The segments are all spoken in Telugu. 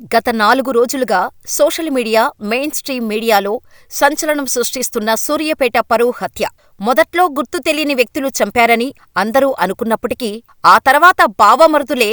గత నాలుగు రోజులుగా సోషల్ మీడియా, మెయిన్ స్ట్రీమ్ మీడియాలో సంచలనం సృష్టిస్తున్న సూర్యపేట పరువు హత్య. మొదట్లో గుర్తు తెలియని వ్యక్తులు చంపారని అందరూ అనుకున్నప్పటికీ, ఆ తర్వాత బావమరుదులే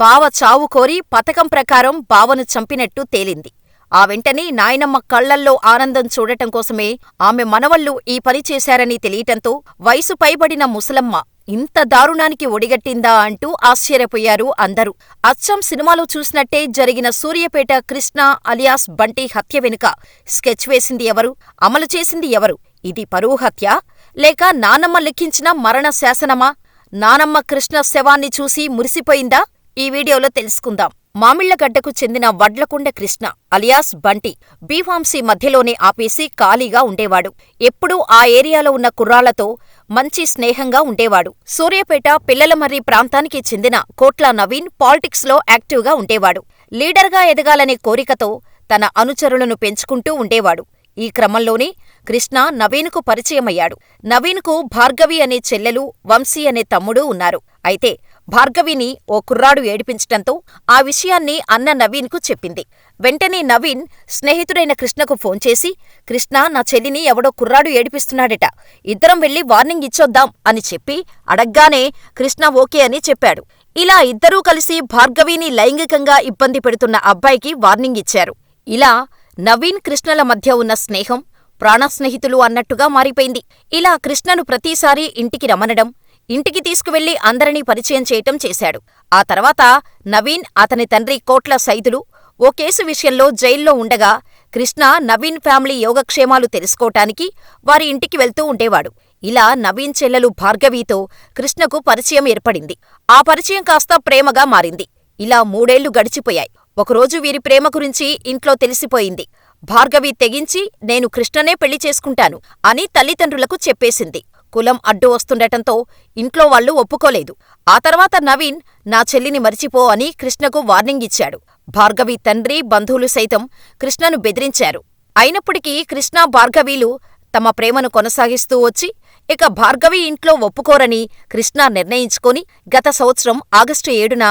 బావ చావు కోరి పథకం ప్రకారం బావను చంపినట్టు తేలింది. ఆ వెంటనే నాయనమ్మ కళ్ళల్లో ఆనందం చూడటం కోసమే ఆమె మనవళ్ళు ఈ పని చేశారని తెలియటంతో వయసు పైబడిన ముసలమ్మ ఇంత దారుణానికి ఒడిగట్టిందా అంటూ ఆశ్చర్యపోయారు అందరూ. అచ్చం సినిమాలో చూసినట్టే జరిగిన సూర్యపేట కృష్ణ అలియాస్ బంటి హత్య వెనుక స్కెచ్ వేసింది ఎవరు? అమలు చేసింది ఎవరు? ఇది పరువు హత్యా? లేక నానమ్మ లిఖించిన మరణ శాసనమా? నానమ్మ కృష్ణ శవాన్ని చూసి మురిసిపోయిందా? ఈ వీడియోలో తెలుసుకుందాం. మామిళ్ళగడ్డకు చెందిన Vadlakunda Krishna alias Banti B pharmacy మధ్యలోనే ఆపేసి ఖాళీగా ఉండేవాడు. ఎప్పుడూ ఆ ఏరియాలో ఉన్న కుర్రాళ్ళతో మంచి స్నేహంగా ఉండేవాడు. సూర్యాపేట పిల్లలమర్రి ప్రాంతానికి చెందిన కోట్ల నవీన్ పాలిటిక్స్లో యాక్టివ్గా ఉండేవాడు. లీడర్గా ఎదగాలనే కోరికతో తన అనుచరులను పెంచుకుంటూ ఉండేవాడు. ఈ క్రమంలోనే కృష్ణ నవీన్కు పరిచయమయ్యాడు. నవీన్కు భార్గవి అనే చెల్లెలు, వంశీ అనే తమ్ముడూ ఉన్నారు. అయితే భార్గవిని ఓ కుర్రాడు ఏడిపించటంతో ఆ విషయాన్ని అన్న నవీన్కు చెప్పింది. వెంటనే నవీన్ స్నేహితుడైన కృష్ణకు ఫోన్ చేసి కృష్ణా నా చెల్లిని ఎవడో కుర్రాడు ఏడిపిస్తున్నాడట. ఇద్దరం వెళ్ళి వార్నింగ్ ఇచ్చొద్దాం అని చెప్పి అడగ్గానే కృష్ణ ఓకే అని చెప్పాడు. ఇలా ఇద్దరూ కలిసి భార్గవిని లైంగికంగా ఇబ్బంది పెడుతున్న అబ్బాయికి వార్నింగ్ ఇచ్చారు. ఇలా నవీన్ కృష్ణల మధ్య ఉన్న స్నేహం ప్రాణస్నేహితులు అన్నట్టుగా మారిపోయింది. ఇలా కృష్ణను ప్రతిసారీ ఇంటికి రమ్మనడం, ఇంటికి తీసుకువెళ్ళి అందరినీ పరిచయం చేయటం చేశాడు. ఆ తర్వాత నవీన్, అతని తండ్రి కోట్ల సైదులు ఓ కేసు విషయంలో జైల్లో ఉండగా కృష్ణ నవీన్ ఫ్యామిలీ యోగక్షేమాలు తెలుసుకోటానికి వారి ఇంటికి వెళ్తూ ఉండేవాడు. ఇలా నవీన్ చెల్లెలు భార్గవితో కృష్ణకు పరిచయం ఏర్పడింది. ఆ పరిచయం కాస్త ప్రేమగా మారింది. ఇలా మూడేళ్ళు గడిచిపోయాయి. ఒకరోజు వీరి ప్రేమ గురించి ఇంట్లో తెలిసిపోయింది. భార్గవి తెగించి నేను కృష్ణనే పెళ్ళి చేసుకుంటాను అని తల్లిదండ్రులకు చెప్పేసింది. కులం అడ్డు వస్తుండటంతో ఇంట్లో వాళ్ళు ఒప్పుకోలేదు. ఆ తర్వాత నవీన్ నా చెల్లిని మరిచిపో అని కృష్ణకు వార్నింగ్ ఇచ్చాడు. భార్గవి తండ్రి, బంధువులు సైతం కృష్ణను బెదిరించారు. అయినప్పటికీ కృష్ణ, భార్గవీలు తమ ప్రేమను కొనసాగిస్తూ వచ్చి ఇక భార్గవి ఇంట్లో ఒప్పుకోరని కృష్ణ నిర్ణయించుకొని గత సంవత్సరం ఆగస్టు ఏడున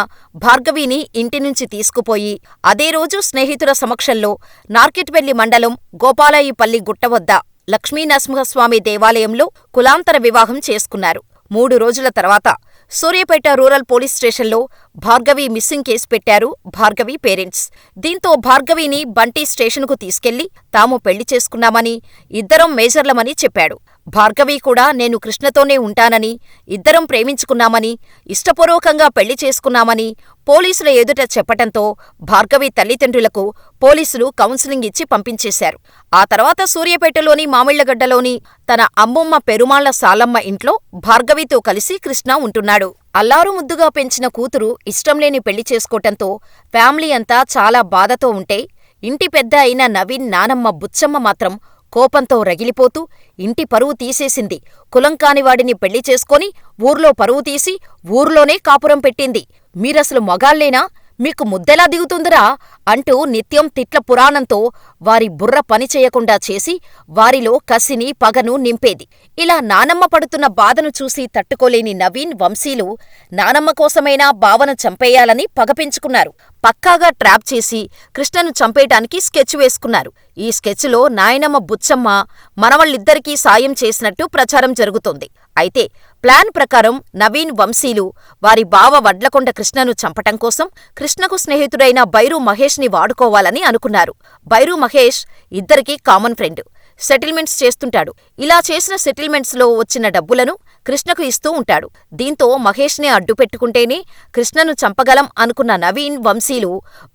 భార్గవిని ఇంటినుంచి తీసుకుపోయి అదే రోజు స్నేహితుల సమక్షంలో నార్కెట్వెల్లి మండలం గోపాలయ్యపల్లి గుట్ట వద్ద లక్ష్మీనరసింహస్వామి దేవాలయంలో కులాంతర వివాహం చేసుకున్నారు. మూడు రోజుల తర్వాత సూర్యాపేట రూరల్ పోలీస్ స్టేషన్లో భార్గవి మిస్సింగ్ కేసు పెట్టారు భార్గవి పేరెంట్స్. దీంతో భార్గవిని బంటి స్టేషనుకు తీసుకెళ్ళి తాము పెళ్ళి చేసుకున్నామని, ఇద్దరం మేజర్లమని చెప్పాడు. భార్గవి కూడా నేను కృష్ణతోనే ఉంటానని, ఇద్దరం ప్రేమించుకున్నామని, ఇష్టపూర్వకంగా పెళ్ళి చేసుకున్నామని పోలీసుల ఎదుట చెప్పటంతో భార్గవి తల్లిదండ్రులకు పోలీసులు కౌన్సిలింగ్ ఇచ్చి పంపించేశారు. ఆ తర్వాత సూర్యాపేటలోని మామిళ్ళగడ్డలోని తన అమ్మమ్మ పెరుమాళ్ళ సాలమ్మ ఇంట్లో భార్గవితో కలిసి కృష్ణ ఉంటున్నాడు. అల్లారుముద్దుగా పెంచిన కూతురు ఇష్టంలేని పెళ్ళి చేసుకోటంతో ఫ్యామిలీ అంతా చాలా బాధతో ఉంటే ఇంటి పెద్ద అయిన నవీన్ నానమ్మ బుచ్చమ్మ మాత్రం కోపంతో రగిలిపోతూ ఇంటి పరువు తీసేసింది. కులం కానివాడిని పెళ్ళి చేసుకొని ఊర్లో పరువు తీసి ఊర్లోనే కాపురం పెట్టింది. మీరసలు మగాళ్ళేనా? మీకు ముద్దెలా దిగుతుందిరా? అంటూ నిత్యం తిట్ల పురాణంతో వారి బుర్ర పనిచేయకుండా చేసి వారిలో కసిని, పగను నింపేది. ఇలా నానమ్మ పడుతున్న బాధను చూసి తట్టుకోలేని నవీన్, వంశీలు నానమ్మ కోసమైనా బావను చంపేయాలని పగ పెంచుకున్నారు. పక్కాగా ట్రాప్ చేసి కృష్ణను చంపేయటానికి స్కెచ్ వేసుకున్నారు. ఈ స్కెచ్లో నాయనమ్మ బుచ్చమ్మ మనవళ్ళిద్దరికీ సాయం చేసినట్టు ప్రచారం జరుగుతోంది. అయితే ప్లాన్ ప్రకారం నవీన్, వంశీలు వారి బావ వడ్లకొండ కృష్ణను చంపటం కోసం కృష్ణకు స్నేహితుడైన బైరు మహేష్ని వాడుకోవాలని అనుకున్నారు. బైరు మహేష్ ఇద్దరికీ కామన్ ఫ్రెండ్. సెటిల్మెంట్స్ చేస్తుంటాడు. ఇలా చేసిన సెటిల్మెంట్స్లో వచ్చిన డబ్బులను కృష్ణకు ఇస్తూ ఉంటాడు. దీంతో మహేష్ నే అడ్డుపెట్టుకుంటేనే కృష్ణను చంపగలం అనుకున్న నవీన్, వంశీలు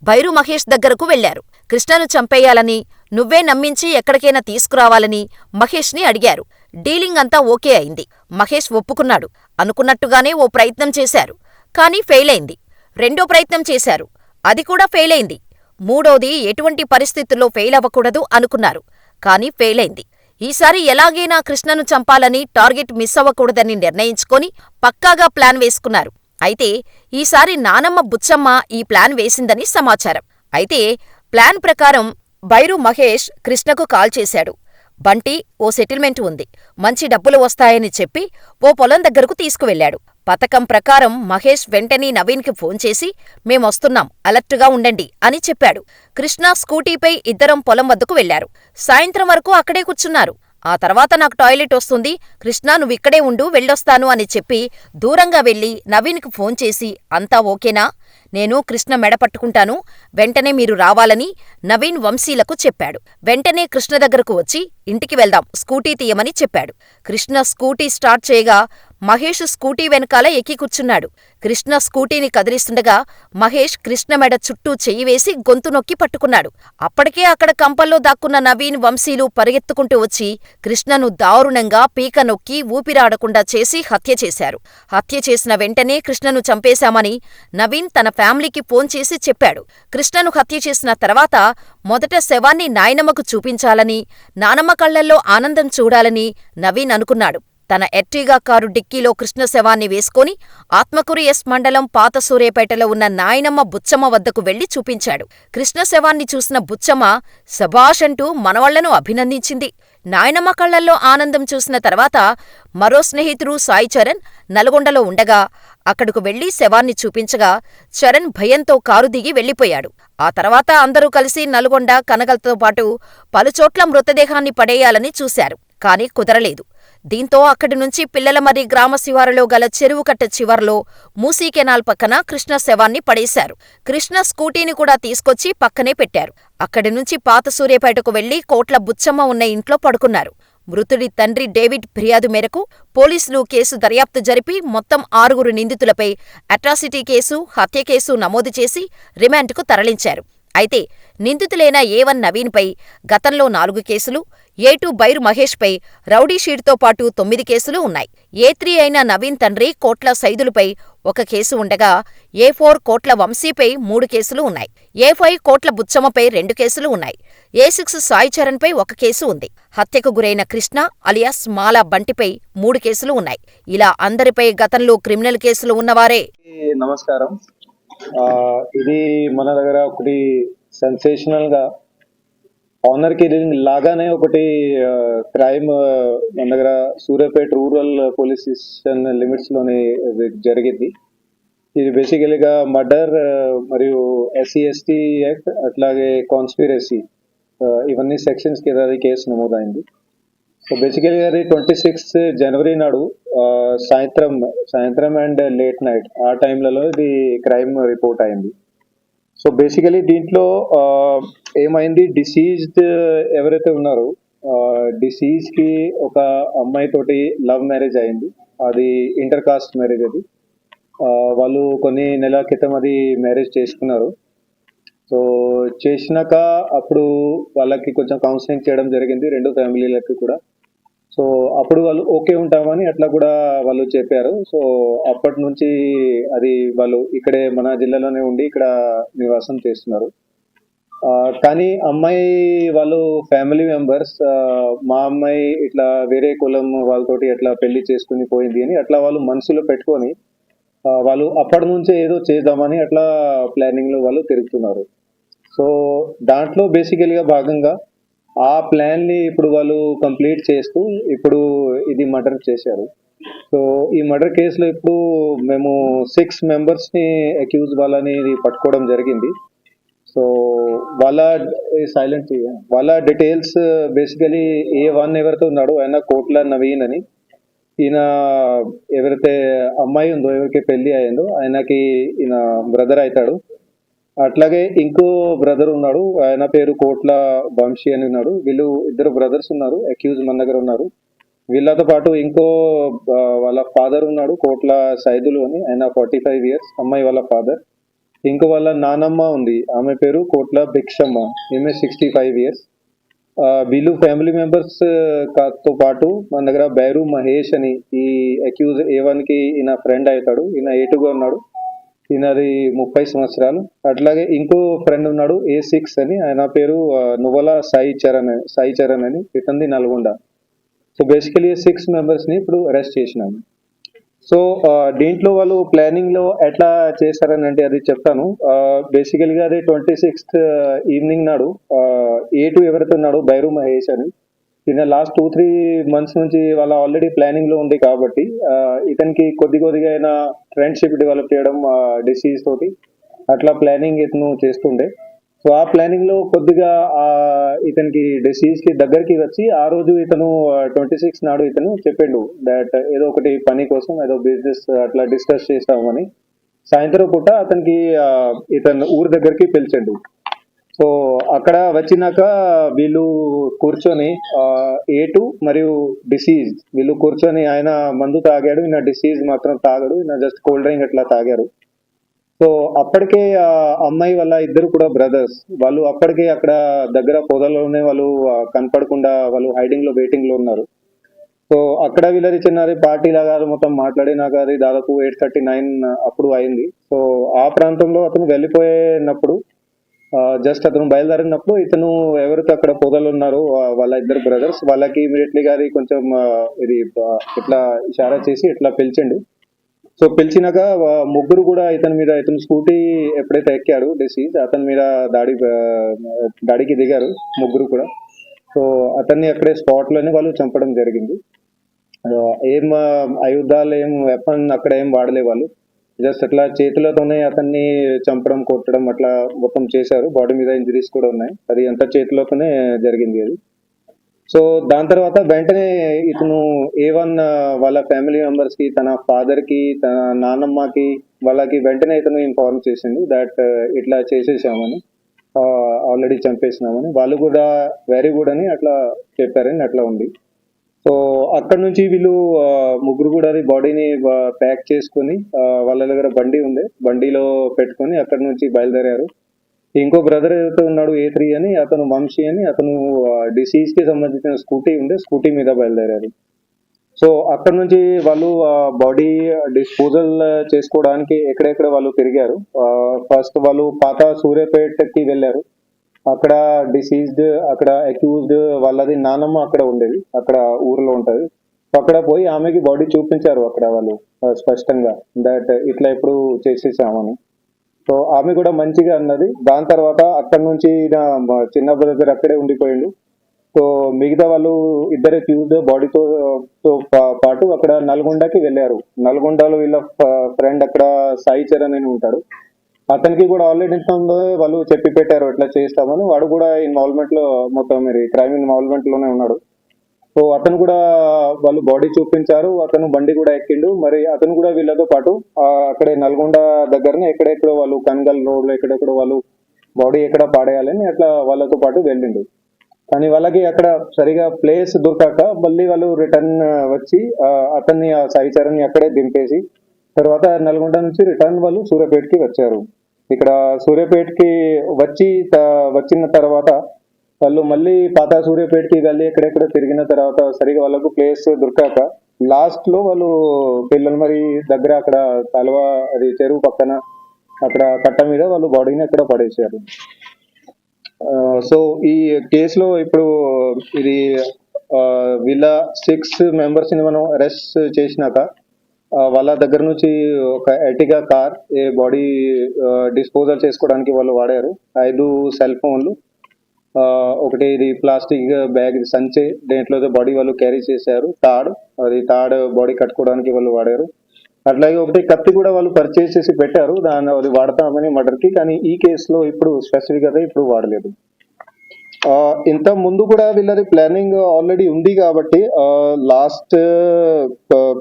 బైరు మహేష్ దగ్గరకు వెళ్ళారు. కృష్ణను చంపేయాలని, నువ్వే నమ్మించి ఎక్కడికైనా తీసుకురావాలని మహేష్ని అడిగారు. డీలింగ్ అంతా ఓకే అయింది. మహేష్ ఒప్పుకున్నాడు. అనుకున్నట్టుగానే ఓ ప్రయత్నం చేశారు. కానీ ఫెయిలైంది. రెండో ప్రయత్నం చేశారు. అది కూడా ఫెయిలైంది. మూడోది ఎటువంటి పరిస్థితుల్లో ఫెయిల్ అవ్వకూడదు అనుకున్నారు. కానీ ఫెయిలైంది. ఈసారి ఎలాగైనా కృష్ణను చంపాలని టార్గెట్ మిస్ అవ్వకూడదని నిర్ణయించుకొని పక్కాగా ప్లాన్ వేసుకున్నారు. అయితే ఈసారి నానమ్మ బుచ్చమ్మ ఈ ప్లాన్ వేసిందని సమాచారం. అయితే ప్లాన్ ప్రకారం బైరు మహేష్ కృష్ణకు కాల్ చేశాడు. బంటి ఓ సెటిల్మెంట్ ఉంది. మంచి డబ్బులు వస్తాయని చెప్పి ఓ పొలం దగ్గరకు తీసుకువెళ్ళాడు. పథకం ప్రకారం మహేష్ వెంటనే నవీన్కి ఫోన్ చేసి మేమొస్తున్నాం అలర్ట్గా ఉండండి అని చెప్పాడు కృష్ణ స్కూటీపై ఇద్దరం పొలం వద్దకు వెళ్ళారు సాయంత్రం వరకు అక్కడే కూర్చున్నారు ఆ తర్వాత నాకు టాయిలెట్ వస్తుంది. కృష్ణా నువ్విక్కడే ఉండు వెళ్ళొస్తాను అని చెప్పి దూరంగా వెళ్ళి నవీన్కి ఫోన్ చేసి అంతా ఓకేనా? నేను కృష్ణ మెడ పట్టుకుంటాను. వెంటనే మీరు రావాలని నవీన్ వంశీలకు చెప్పాడు. వెంటనే కృష్ణ దగ్గరకు వచ్చి ఇంటికి వెళ్దాం స్కూటీ తీయమని చెప్పాడు. కృష్ణ స్కూటీ స్టార్ట్ చేయగా మహేష్ స్కూటీ వెనకాల ఎక్కి కూర్చున్నాడు. కృష్ణ స్కూటీని కదిలిస్తుండగా మహేష్ కృష్ణ మెడ చుట్టూ చెయ్యి వేసి గొంతు నొక్కి పట్టుకున్నాడు. అప్పటికే అక్కడ కంపల్లో దాక్కున్న నవీన్ వంశీలు పరిగెత్తుకుంటూ వచ్చి కృష్ణను దారుణంగా పీక నొక్కి ఊపిరాడకుండా చేసి హత్య చేశారు. హత్య చేసిన వెంటనే కృష్ణను చంపేశామని నవీన్ తన ఫ్యామిలీకి ఫోన్ చేసి చెప్పాడు. కృష్ణను హత్య చేసిన తర్వాత మొదట శవాన్ని నాయనమ్మకు చూపించాలని నానమ్మ కళ్ళల్లో ఆనందం చూడాలని నవీన్ అనుకున్నాడు. తన ఎర్టిగా కారు డిక్కీలో కృష్ణ శవాన్ని వేసుకొని ఆత్మకూరు ఎస్ మండలం పాత సూర్యపేటలో ఉన్న నాయనమ్మ బుచ్చమ్మ వద్దకు వెళ్ళి చూపించాడు. కృష్ణ శవాన్ని చూసిన బుచ్చమ్మ శభాష్ అంటూ మనవళ్ళను అభినందించింది. నాయనమ్మ కళ్ళల్లో ఆనందం చూసిన తర్వాత మరో స్నేహితుడు సాయి చరణ్ నల్గొండలో ఉండగా అక్కడకు వెళ్ళి శవాన్ని చూపించగా చరణ్ భయంతో కారు దిగి వెళ్ళిపోయాడు ఆ తర్వాత అందరూ కలిసి నల్గొండ కనగలతో పాటు పలుచోట్ల మృతదేహాన్ని పడేయాలని చూశారు. కాని కుదరలేదు. దీంతో అక్కడి నుంచి పిల్లలమర్రి గ్రామ శివారులో గల చెరువు కట్ట చివర్లో మూసీ కెనాల్ పక్కన కృష్ణ శవాన్ని పడేశారు. కృష్ణ స్కూటీని కూడా తీసుకొచ్చి పక్కనే పెట్టారు. అక్కడి నుంచి పాత సూర్యపేటకు వెళ్ళి కోట్ల బుచ్చమ్మ ఉన్న ఇంట్లో పడుకున్నారు. మృతుడి తండ్రి డేవిడ్ ఫిర్యాదు మేరకు పోలీసులు కేసు దర్యాప్తు జరిపి మొత్తం ఆరుగురు నిందితులపై అట్రాసిటీ కేసు హత్య కేసు నమోదు చేసి రిమాండ్కు తరలించారు. అయితే నిందితులైన ఏ వన్ నవీన్పై గతంలో నాలుగు కేసులు ఏ టూ బైరు మహేష్పై రౌడీషీట్తో పాటు తొమ్మిది కేసులు ఉన్నాయి. ఏ త్రీ అయిన నవీన్ తండ్రి కోట్ల సైదులపై ఒక కేసు ఉండగా ఏ ఫోర్ కోట్ల వంశీపై మూడు కేసులు ఉన్నాయి. ఏ ఫైవ్ కోట్ల బుచ్చమ్మపై రెండు కేసులు ఉన్నాయి. ఏ సిక్స్ సాయి చరణ్పై ఒక కేసు ఉంది. హత్యకు గురైన కృష్ణ అలియాస్ మాలా బంటిపై మూడు కేసులు ఉన్నాయి. ఇలా అందరిపై గతంలో క్రిమినల్ కేసులు ఉన్నవారే. నమస్కారం. ఇది మన దగ్గర ఒకటి సెన్సేషనల్గా ఆనర్ కిలింగ్ లాగానే ఒకటి క్రైమ్ మన దగ్గర సూర్యాపేట రూరల్ పోలీస్ స్టేషన్ లిమిట్స్లోని ఇది జరిగింది. ఇది బేసికలీగా మర్డర్ మరియు ఎస్సీ ఎస్టీ యాక్ట్ అట్లాగే కాన్స్పిరసీ ఇవన్నీ సెక్షన్స్ కింద అది కేసు నమోదైంది. సో బేసికలీ అది ట్వంటీ సిక్స్త్ జనవరి నాడు సాయంత్రం సాయంత్రం అండ్ లేట్ నైట్ ఆ టైంలలో ఇది క్రైమ్ రిపోర్ట్ అయింది. సో బేసికలీ దీంట్లో ఏమైంది? డిసీజ్డ్ ఎవరైతే ఉన్నారో డిసీజ్కి ఒక అమ్మాయి తోటి లవ్ మ్యారేజ్ అయింది. అది ఇంటర్ కాస్ట్ మ్యారేజ్ అది. వాళ్ళు కొన్ని నెలల క్రితం అది మ్యారేజ్ చేసుకున్నారు. సో చేసినాక అప్పుడు వాళ్ళకి కొంచెం కౌన్సిలింగ్ చేయడం జరిగింది రెండు ఫ్యామిలీలకి కూడా. సో అప్పుడు వాళ్ళు ఓకే ఉంటామని అట్లా కూడా వాళ్ళు చెప్పారు. సో అప్పటి నుంచి అది వాళ్ళు ఇక్కడే మన జిల్లాలోనే ఉండి ఇక్కడ నివాసం చేస్తున్నారు. కానీ అమ్మాయి వాళ్ళు ఫ్యామిలీ మెంబర్స్ మా అమ్మాయి ఇట్లా వేరే కులం వాళ్ళతోటి అట్లా పెళ్ళి చేసుకుని పోయింది అని అట్లా వాళ్ళు మనసులో పెట్టుకొని వాళ్ళు అప్పటి నుంచే ఏదో చేద్దామని అట్లా ప్లానింగ్లో వాళ్ళు తిరుగుతున్నారు. సో దాంట్లో బేసికల్గా భాగంగా ఆ ప్లాన్ని ఇప్పుడు వాళ్ళు కంప్లీట్ చేస్తూ ఇప్పుడు ఇది మర్డర్ చేశారు. సో ఈ మర్డర్ కేసులో ఇప్పుడు మేము సిక్స్ మెంబర్స్ని అక్యూజ్ వాళ్ళని ఇది పట్టుకోవడం జరిగింది. సో వాళ్ళ సైలెంట్ వాళ్ళ డీటెయిల్స్ బేసికలీ ఏ వన్ ఎవరితో ఉన్నాడో ఆయన కోట్ల నవీన్ అని. ఈయన ఎవరైతే అమ్మాయి ఉందో ఎవరికి పెళ్ళి అయిందో ఆయనకి ఈయన బ్రదర్ అవుతాడు. అట్లాగే ఇంకో బ్రదర్ ఉన్నాడు ఆయన పేరు కోట్ల వంశీ అని ఉన్నాడు. వీళ్ళు ఇద్దరు బ్రదర్స్ ఉన్నారు అక్యూజ్ మన దగ్గర ఉన్నారు. వీళ్ళతో పాటు ఇంకో వాళ్ళ ఫాదర్ ఉన్నాడు కోట్ల సైదులు అని. ఆయన ఫార్టీ ఫైవ్ ఇయర్స్ అమ్మాయి వాళ్ళ ఫాదర్ ఇంకో వాళ్ళ నానమ్మ ఉంది. ఆమె పేరు కోట్ల భిక్షమ్మ. ఈమె సిక్స్టీ ఫైవ్ ఇయర్స్ వీళ్ళు ఫ్యామిలీ మెంబర్స్తో పాటు మన దగ్గర బైరు మహేష్ అని ఈ అక్యూజ్ ఏ వన్కి ఈయన ఫ్రెండ్ అవుతాడు. ఈయన ఏటుగా ఉన్నాడు. ఈయనది ముప్పై సంవత్సరాలు. అట్లాగే ఇంకో ఫ్రెండ్ ఉన్నాడు ఏ సిక్స్ అని. ఆయన పేరు నువ్వల సాయి చరణ్ అని- సాయి చరణ్ అని. ఇతంది నల్గొండ. సో బేసికలీ సిక్స్ మెంబర్స్ని ఇప్పుడు అరెస్ట్ చేసినాము. సో దీంట్లో వాళ్ళు ప్లానింగ్లో ఎట్లా చేశారని అంటే అది చెప్తాను. బేసికల్గా అది ట్వంటీ సిక్స్త్ ఈవినింగ్ నాడు ఏ టూ ఎవరైతే ఉన్నాడు బైరు మహేష్ అని ఈయన లాస్ట్ టూ త్రీ మంత్స్ నుంచి వాళ్ళ ఆల్రెడీ ప్లానింగ్లో ఉంది కాబట్టి ఇతనికి కొద్ది కొద్దిగా అయినా ఫ్రెండ్షిప్ డెవలప్ చేయడం డిసీజ్ తోటి అట్లా ప్లానింగ్ ఇతను చేస్తుండే. సో ఆ ప్లానింగ్లో కొద్దిగా ఆ ఇతనికి డిసీజ్కి దగ్గరికి వచ్చి ఆ రోజు ఇతను ట్వంటీ సిక్స్ నాడు ఇతను చెప్పిండు దట్ ఏదో ఒకటి పని కోసం ఏదో బిజినెస్ అట్లా డిస్కస్ చేస్తామని. సాయంత్రం పూట అతనికి ఇతను ఊరి దగ్గరికి పిలిచిండు. సో అక్కడ వచ్చినాక వీళ్ళు కూర్చొని ఏటు మరియు డిసీజ్ వీళ్ళు కూర్చొని ఆయన మందు తాగాడు ఈయన డిసీజ్ మాత్రం తాగడు ఈయన జస్ట్ కోల్డ్ డ్రింక్ అట్లా తాగారు. సో అప్పటికే ఆ అమ్మాయి వాళ్ళ ఇద్దరు కూడా బ్రదర్స్. వాళ్ళు అప్పటికే అక్కడ దగ్గర పొదల్లోనే వాళ్ళు కనపడకుండా వాళ్ళు హైడింగ్లో వెయిటింగ్లో ఉన్నారు. సో అక్కడ వీళ్ళది చిన్నారి పార్టీ లాగా మొత్తం మాట్లాడినాక అది దాదాపు ఎయిట్ థర్టీ నైన్ అప్పుడు అయింది. సో ఆ ప్రాంతంలో అతను వెళ్ళిపోయినప్పుడు జస్ట్ అతను బయలుదేరినప్పుడు ఇతను ఎవరైతే అక్కడ పొదలు ఉన్నారో వాళ్ళ ఇద్దరు బ్రదర్స్ వాళ్ళకి ఇమీడియట్లీ గారి కొంచెం ఇది ఇట్లా ఇషారా చేసి ఇట్లా పిలిచిండు. సో పిలిచినాక ముగ్గురు కూడా ఇతని మీద ఇతను స్కూటీ ఎప్పుడైతే ఎక్కాడు డిసీజ్ అతని మీద దాడి దాడికి దిగారు ముగ్గురు కూడా. సో అతన్ని అక్కడే స్పాట్లోనే వాళ్ళు చంపడం జరిగింది. ఏం ఆ, ఆయుధాలు ఏం వెపన్ అక్కడ ఏం వాడలే వాళ్ళు. జస్ట్ అట్లా చేతులతోనే అతన్ని చంపడం కొట్టడం అట్లా మొత్తం చేశారు. బాడీ మీద ఇంజరీస్ కూడా ఉన్నాయి. అది అంతా చేతులతోనే జరిగింది అది. సో దాని తర్వాత వెంటనే ఇతను ఏ వన్ వాళ్ళ ఫ్యామిలీ మెంబర్స్కి తన ఫాదర్కి తన నాన్నమ్మకి వాళ్ళకి వెంటనే ఇతను ఇన్ఫార్మ్ చేసింది దట్ ఇట్లా చేసేసామని ఆల్రెడీ చంపేసినామని. వాళ్ళు కూడా వెరీ గుడ్ అని అట్లా చెప్పారని అట్లా ఉంది. సో అక్కడ నుంచి వీళ్ళు ముగ్గురు కూడా బాడీని ప్యాక్ చేసుకొని వాళ్ళ దగ్గర బండి ఉంది బండిలో పెట్టుకొని అక్కడ నుంచి బయలుదేరారు. ఇంకో బ్రదర్ ఏదైతే ఉన్నాడు ఏ త్రీ అని అతను వంశీ అని అతను డిసీజ్కి సంబంధించిన స్కూటీ ఉండే స్కూటీ మీద బయలుదేరారు. సో అక్కడ నుంచి వాళ్ళు బాడీ డిస్పోజల్ చేసుకోవడానికి ఎక్కడెక్కడ వాళ్ళు తిరిగారు ఫస్ట్ వాళ్ళు పాత సూర్యాపేటకి వెళ్ళారు. అక్కడ డిసీజ్డ్ అక్కడ అక్యూజ్డ్ వాళ్ళది నానమ్మ అక్కడ ఉండేది అక్కడ ఊర్లో ఉంటుంది. అక్కడ పోయి ఆమెకి బాడీ చూపించారు అక్కడ వాళ్ళు స్పష్టంగా దట్ ఇట్లా ఇప్పుడు చేసేసామని. సో ఆమె కూడా మంచిగా అన్నది. దాని తర్వాత అక్కడ నుంచి నా చిన్న బ్రదర్ అక్కడే ఉండిపోయిండు. సో మిగతా వాళ్ళు ఇద్దరు ఫ్యూజ్ బాడీతో తో పాటు అక్కడ నల్గొండకి వెళ్ళారు. నల్గొండలో వీళ్ళ ఫ్రెండ్ అక్కడ సాయి చరణ్ అని ఉంటాడు. అతనికి కూడా ఆల్రెడీ వాళ్ళు చెప్పి పెట్టారు ఎట్లా చేస్తామని. వాడు కూడా ఇన్వాల్వ్మెంట్లో మొత్తం మరి క్రైమ్ ఇన్వాల్వ్మెంట్లోనే ఉన్నాడు. సో అతను కూడా వాళ్ళు బాడీ చూపించారు అతను బండి కూడా ఎక్కిండు. మరి అతను కూడా వీళ్ళతో పాటు అక్కడే నల్గొండ దగ్గరనే ఎక్కడెక్కడో వాళ్ళు కన్గల్ రోడ్లో ఎక్కడెక్కడో వాళ్ళు బాడీ ఎక్కడ పాడేయాలని అట్లా వాళ్ళతో పాటు వెళ్ళిండు. కానీ వాళ్ళకి అక్కడ సరిగా ప్లేస్ దొరకక మళ్ళీ వాళ్ళు రిటర్న్ వచ్చి అతన్ని ఆ సాయిచరణ్ అక్కడే దింపేసి తర్వాత నల్గొండ నుంచి రిటర్న్ వాళ్ళు సూర్యాపేటకి వచ్చారు. ఇక్కడ సూర్యాపేటకి వచ్చి వచ్చిన తర్వాత వాళ్ళు మళ్ళీ పాత సూర్యపేటకి వెళ్ళి ఎక్కడెక్కడ తిరిగిన తర్వాత సరిగా వాళ్ళకు ప్లేస్ దొరకాక లాస్ట్లో వాళ్ళు పిల్లలు మరి దగ్గర అక్కడ తలవ అది చెరువు పక్కన అక్కడ కట్ట మీద వాళ్ళు బాడీని అక్కడ పడేశారు. సో ఈ కేసులో ఇప్పుడు ఇది వీళ్ళ సిక్స్ మెంబర్స్ని మనం అరెస్ట్ చేసినాక వాళ్ళ దగ్గర నుంచి ఒక ఎటిగా కార్ ఏ బాడీ డిస్పోజల్ చేసుకోవడానికి వాళ్ళు వాడారు. ఐదు సెల్ ఫోన్లు ఒకటి ఇది ప్లాస్టిక్ బ్యాగ్ సంచి. దేంట్లో బాడీ వాళ్ళు క్యారీ చేశారు తాడ్. అది తాడ్ బాడీ కట్టుకోవడానికి వాళ్ళు వాడారు. అట్లాగే ఒకటి కత్తి కూడా వాళ్ళు పర్చేస్ చేసి పెట్టారు. దాన్ని అది వాడతామని మర్డర్కి కానీ ఈ కేసులో ఇప్పుడు స్పెసిఫిక్గా ఇప్పుడు వాడలేదు. ఇంత ముందు కూడా వీళ్ళది ప్లానింగ్ ఆల్రెడీ ఉంది కాబట్టి లాస్ట్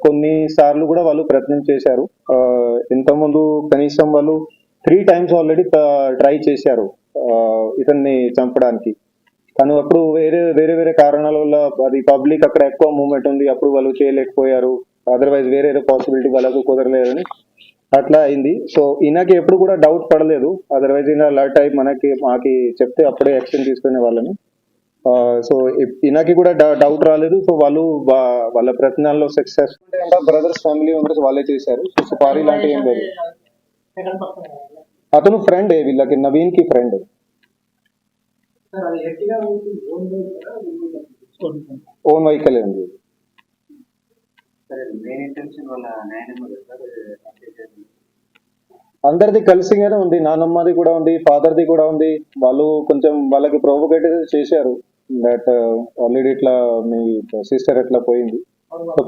కొన్ని సార్లు కూడా వాళ్ళు ప్రయత్నం చేశారు. ఇంత ముందు కనీసం వాళ్ళు త్రీ టైమ్స్ ఆల్రెడీ ట్రై చేశారు. ఇతన్ని చంపడానికి. కానీ అప్పుడు వేరే వేరే వేరే కారణాల వల్ల అది పబ్లిక్ అక్కడ ఎక్కువ మూమెంట్ ఉంది. అప్పుడు వాళ్ళు చేయలేకపోయారు. అదర్వైజ్ వేరే వేరే పాసిబిలిటీ వాళ్ళకు కుదరలేదని అట్లా అయింది. సో ఈయనకి ఎప్పుడు కూడా డౌట్ పడలేదు. అదర్వైజ్ ఈయన లర్ట్ అయి మనకి మాకి చెప్తే అప్పుడే యాక్షన్ తీసుకునే వాళ్ళని. సో ఈయనకి కూడా డౌట్ రాలేదు. సో వాళ్ళు వాళ్ళ ప్రయత్నాల్లో సక్సెస్ బ్రదర్స్ ఫ్యామిలీ మెంబర్స్ వాళ్ళే చేశారు. సో సుపారీ లాంటివి ఏం లేదు. అతను ఫ్రెండ్ వీళ్ళకి నవీన్కి ఫ్రెండ్ ఓన్ కదా ఓన్ వెహికల్ అది అందరిది కలిసిగానే ఉంది. నానమ్మది కూడా ఉంది ఫాదర్ ది కూడా ఉంది. వాళ్ళు కొంచెం వాళ్ళకి ప్రొవోకేట్ చేశారు. దట్ ఆల్రెడీ ఇట్లా మీ సిస్టర్ ఎట్లా పోయింది.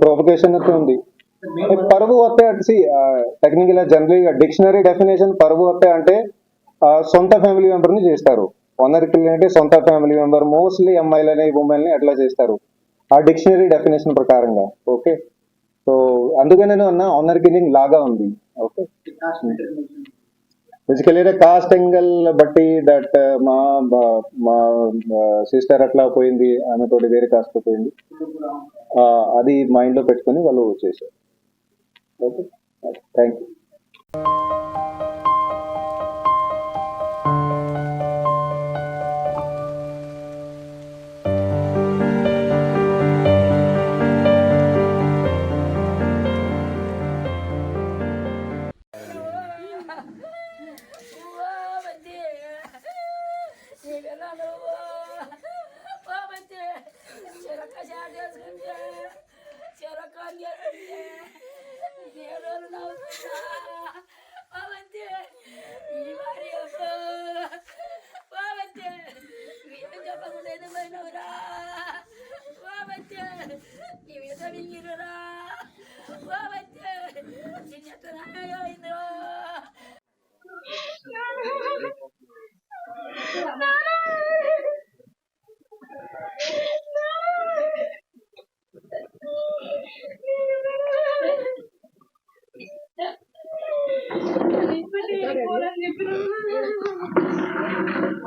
ప్రొవకేషన్ అయితే ఉంది. పరువు వస్తే అంటే టెక్నికల్ జనరల్ డిక్షనరీ డెఫినేషన్ పరువు వస్తే అంటే సొంత ఫ్యామిలీ మెంబర్ని చేస్తారు. ఓనర్ అంటే సొంత ఫ్యామిలీ మెంబర్ మోస్ట్లీ అమ్మాయిలని ఉమెన్ని అట్లా చేస్తారు. ఆ డిక్షనరీ డెఫినేషన్ ప్రకారంగా ఓకే సో అందుకే నేను అన్న ఆనర్ కిల్లింగ్ లాగా ఉంది okay caste basically caste angle బట్టి దట్ మా మా సిస్టర్ అట్లా పోయింది ఆమె తోటి వేరే కాస్ట్ పోయింది. అది మైండ్లో పెట్టుకొని వాళ్ళు చేశారు. Okay. Thank you. どうも。